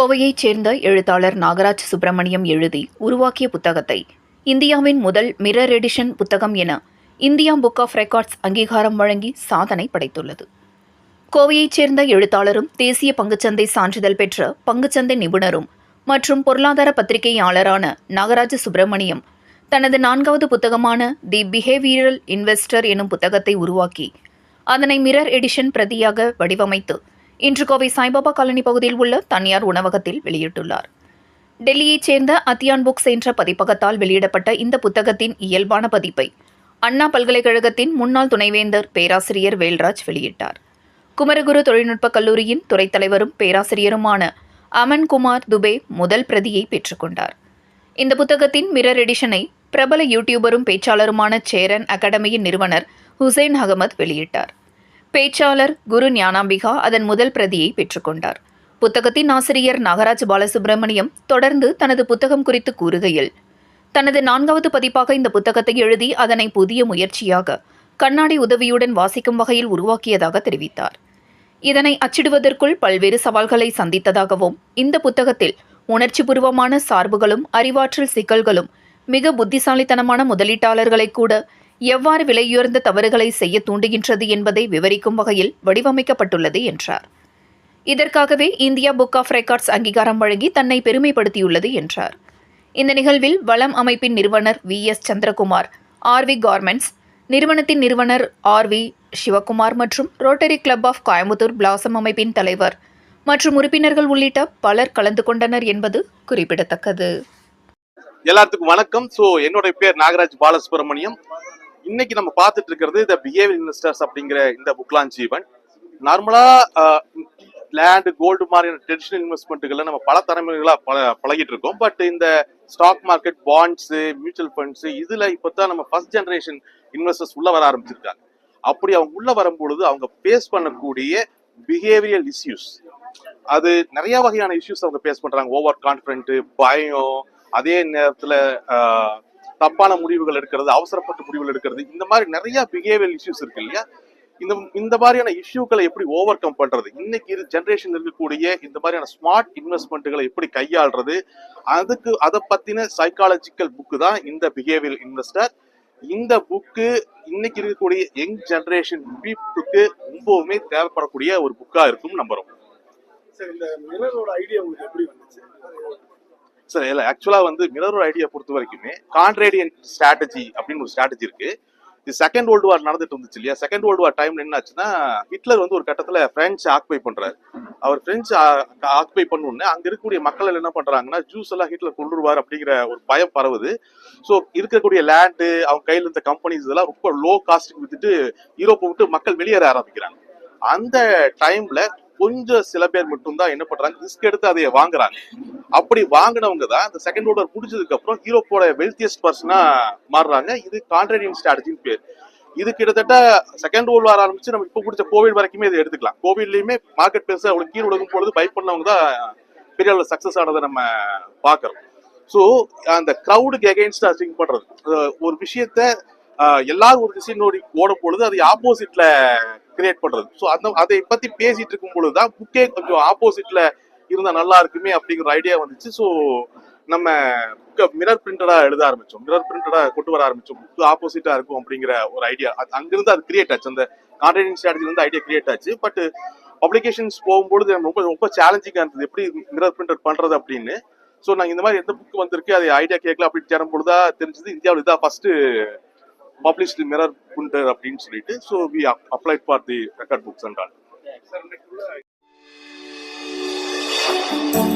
கோவையைச் சேர்ந்த எழுத்தாளர் நாகராஜ் சுப்பிரமணியம் எழுதி உருவாக்கிய புத்தகத்தை. இந்தியாவின் முதல் மிரர் எடிஷன் புத்தகம் என இந்தியா புக் ஆஃப் ரெக்கார்ட்ஸ் அங்கீகாரம் வழங்கி சாதனை படைத்துள்ளது. கோவையைச் சேர்ந்த எழுத்தாளரும் தேசிய பங்குச்சந்தை சான்றிதழ் பெற்ற பங்குச்சந்தை நிபுணரும் மற்றும் பொருளாதார பத்திரிகையாளரான நாகராஜ சுப்பிரமணியம் தனது நான்காவது புத்தகமான தி பிஹேவியரல் இன்வெஸ்டர் எனும் புத்தகத்தை உருவாக்கி அதனை மிரர் எடிஷன் பிரதியாக வடிவமைத்து இன்று கோவை சாய்பாபா காலனி பகுதியில் உள்ள தனியார் உணவகத்தில் வெளியிட்டுள்ளார். டெல்லியைச் சேர்ந்த அத்தியான் புக்ஸ் என்ற பதிப்பகத்தால் வெளியிடப்பட்ட இந்த புத்தகத்தின் இயல்பான பதிப்பை அண்ணா பல்கலைக்கழகத்தின் முன்னாள் துணைவேந்தர் பேராசிரியர் வேல்ராஜ் வெளியிட்டார். குமரகுரு தொழில்நுட்பக் கல்லூரியின் துறைத்தலைவரும் பேராசிரியருமான அமன்குமார் துபே முதல் பிரதியை பெற்றுக்கொண்டார் இந்த புத்தகத்தின் மிரர் எடிஷனை பிரபல யூடியூபரும் பேச்சாளருமான சேரன் அகாடமியின் நிறுவனர் ஹுசைன் அகமது வெளியிட்டார். பேச்சாளர் குரு ஞானாம்பிகா அதன் முதல் பிரதியை பெற்றுக்கொண்டார் புத்தகத்தின் ஆசிரியர் நாகராஜ் பாலசுப்ரமணியம் தொடர்ந்து தனது புத்தகம் குறித்து கூறுகையில் தனது நான்காவது பதிப்பாக இந்த புத்தகத்தை எழுதி அதனை புதிய முயற்சியாக கண்ணாடி உதவியுடன் வாசிக்கும் வகையில் உருவாக்கியதாக தெரிவித்தார். இதனை அச்சிடுவதற்குள் பல்வேறு சவால்களை சந்தித்ததாகவும் இந்த புத்தகத்தில் உணர்ச்சிபூர்வமான சார்புகளும் அறிவாற்றல் சிக்கல்களும் மிக புத்திசாலித்தனமான முதலீட்டாளர்களை கூட எவ்வாறு விலையுயர்ந்த தவறுகளை செய்ய தூண்டுகின்றது என்பதை விவரிக்கும் வகையில் வடிவமைக்கப்பட்டுள்ளது என்றார். இதற்காகவே இந்தியா புக் ஆஃப் ரெக்கார்ட்ஸ் அங்கீகாரம் வழங்கி தன்னை பெருமைப்படுத்தியுள்ளது என்றார். இந்த நிகழ்வில் வளம் அமைப்பின் நிறுவனர் V S Chandrakumar RV garments நிறுவனத்தின் நிறுவனர் ஆர்வி சிவகுமார் மற்றும் rotary club of Coimbatore blossom அமைப்பின் தலைவர் மற்றும் உறுப்பினர்கள் உள்ளிட்ட பலர் கலந்து கொண்டனர் என்பது குறிப்பிடத்தக்கது. எல்லாத்துக்கும் வணக்கம். ஸோ என்னுடைய பேர் நாகராஜ் பாலசுப்ரமணியம். இன்னைக்கு நம்ம பார்த்துட்டு இருக்கிறது த பிஹேவியர் இன்வெஸ்டர்ஸ் அப்படிங்கிற இந்த புக்லான் ஜீவன். நார்மலா லேண்டு கோல்டு மாதிரியான ட்ரெடிஷனல் இன்வெஸ்ட்மெண்ட்டுகளை நம்ம பல தலைமுறைகளா பல பழகிட்டு இருக்கோம். பட் இந்த stock market bonds mutual funds இதுல இப்போ தான் நம்ம ஃபர்ஸ்ட் ஜென்ரேஷன் இன்வெஸ்டர்ஸ் உள்ள வர ஆரம்பிச்சிருக்காங்க. அப்படி அவங்க உள்ள வரும்பொழுது அவங்க ஃபேஸ் பண்ணக்கூடிய பிஹேவியல் இஷ்யூஸ் அது நிறைய வகையான இஷ்யூஸ் அவங்க ஃபேஸ் பண்றாங்க. ஓவர் கான்ஃபிடென்ட் பயம். அதே நேரத்தில் தப்பான முடிவுகள் எடுக்கிறது அவசரப்பட்டு முடிவுகள் எடுக்கிறது இந்த மாதிரி நிறைய பிஹேவியல் இஷ்யூஸ் இருக்கு இல்லையா? இந்த இந்த மாதிரியான இஷ்யூக்களை எப்படி ஓவர் கம் பண்றது? இன்னைக்கு ஜென்ரேஷன் இருக்கக்கூடிய இந்த மாதிரியான ஸ்மார்ட் இன்வெஸ்ட்மெண்ட்டுகளை எப்படி கையாள்றது? அதுக்கு அதை பத்தின சைக்காலஜிக்கல் புக்கு தான் இந்த பிஹேவியல் இன்வெஸ்டர் இந்த புக்கு இன்னைக்கு இருக்கக்கூடிய யங் ஜென்ரேஷன் பீப்புளுக்கு ரொம்பவுமே தேவைப்படக்கூடிய ஒரு புக்கா இருக்கும் நம்புறோம். சார் இந்த மிரரோட ஐடியா உங்களுக்கு எப்படி வந்துச்சு? சார் இல்லை ஆக்சுவலா வந்து மிரர் ஐடியா பொறுத்த வரைக்குமே கான்ட்ரேடியன் ஸ்ட்ராட்டஜி அப்படின்னு ஒரு ஸ்ட்ராட்டஜி இருக்கு. இது செகண்ட் வேர்ல்டு வார் நடந்துட்டு இருந்துச்சு இல்லையா? செகண்ட் வேர்ல்டு வார் டைம்ல என்ன ஆச்சுன்னா ஹிட்லர் வந்து ஒரு கட்டத்துல பிரெஞ்சு ஆக்குபை பண்றாரு. அவர் பிரெஞ்சு ஆக்குபை பண்ணுன்னு அங்க இருக்கக்கூடிய மக்கள் என்ன பண்றாங்கன்னா ஜூஸ் எல்லாம் ஹிட்லர் கொண்டுருவார் அப்படிங்கிற ஒரு பயம் பரவுது. ஸோ இருக்கக்கூடிய லேண்டு அவங்க கையில் இருந்த கம்பெனிஸ் இதெல்லாம் ரொம்ப லோ காஸ்ட்டுக்கு வித்துட்டு யூரோப்பை விட்டு மக்கள் வெளியேற ஆரம்பிக்கிறாங்க. அந்த டைம்ல கொஞ்சம் சில பேர் மட்டும்தான் என்ன பண்றாங்க? ரிஸ்க் எடுத்து அதை வாங்குறாங்க. அப்படி வாங்கினவங்க தான் இந்த செகண்ட் ஓடர் முடிச்சதுக்கு அப்புறம் யூரோப்போட வெல்த்தியஸ்ட் பர்சனா மாறுறாங்க. இது கான்ட்ரேடியன் ஸ்ட்ராட்டஜின்னு பேர். இது கிட்டத்தட்ட செகண்ட் வேர்ல்டு வார் ஆரம்பிச்சு நம்ம இப்போ பிடிச்ச கோவிட் வரைக்குமே இதை எடுத்துக்கலாம். கோவிட்லயுமே மார்க்கெட் பேச அவங்க கீழ் உலகம் பொழுது பை பண்ணவங்க தான் பெரிய அளவு சக்சஸ் ஆனதை நம்ம பார்க்குறோம். ஸோ அந்த க்ரௌடுக்கு எகெயின்ஸ்டா திங்க் பண்றது. ஒரு விஷயத்த எல்லாரும் ஒரு திசை நோடி ஓடும் பொழுது அது ஆப்போசிட்ல கிரியேட் பண்றது. ஸோ அந்த அதை பத்தி பேசிட்டு இருக்கும் பொழுது தான் புக்கே கொஞ்சம் ஆப்போசிட்ல இருந்தா நல்லா இருக்குமே அப்படிங்கிற ஐடியா வந்துச்சு. ஸோ நம்ம புக்கை மிரர் பிரிண்டடா எழுத ஆரம்பிச்சோம். மிரர் பிரிண்டடா கொண்டு வர ஆரம்பிச்சோம். புக்கு ஆப்போசிட்டா இருக்கும் அப்படிங்கிற ஒரு ஐடியா அங்கிருந்து அது கிரியேட் ஆச்சு. அந்த கான்டென்ட் ஸ்ட்ராட்டஜி வந்து ஐடியா கிரியேட் ஆச்சு. பட் பப்ளிகேஷன்ஸ் போகும்போது ரொம்ப ரொம்ப சேலஞ்சிங்காக இருந்தது. எப்படி மிரர் பிரிண்டட் பண்றது அப்படின்னு. ஸோ நாங்கள் இந்த மாதிரி எந்த புக் வந்திருக்கு அது ஐடியா கேட்கல அப்படின்னு தேடும் பொழுதா தெரிஞ்சது இந்தியாவில் இதான் ஃபர்ஸ்ட் பப்ளிஷ்டு மிரர் பிரிண்டர் அப்படின்னு சொல்லிட்டு so we apply for the record books and all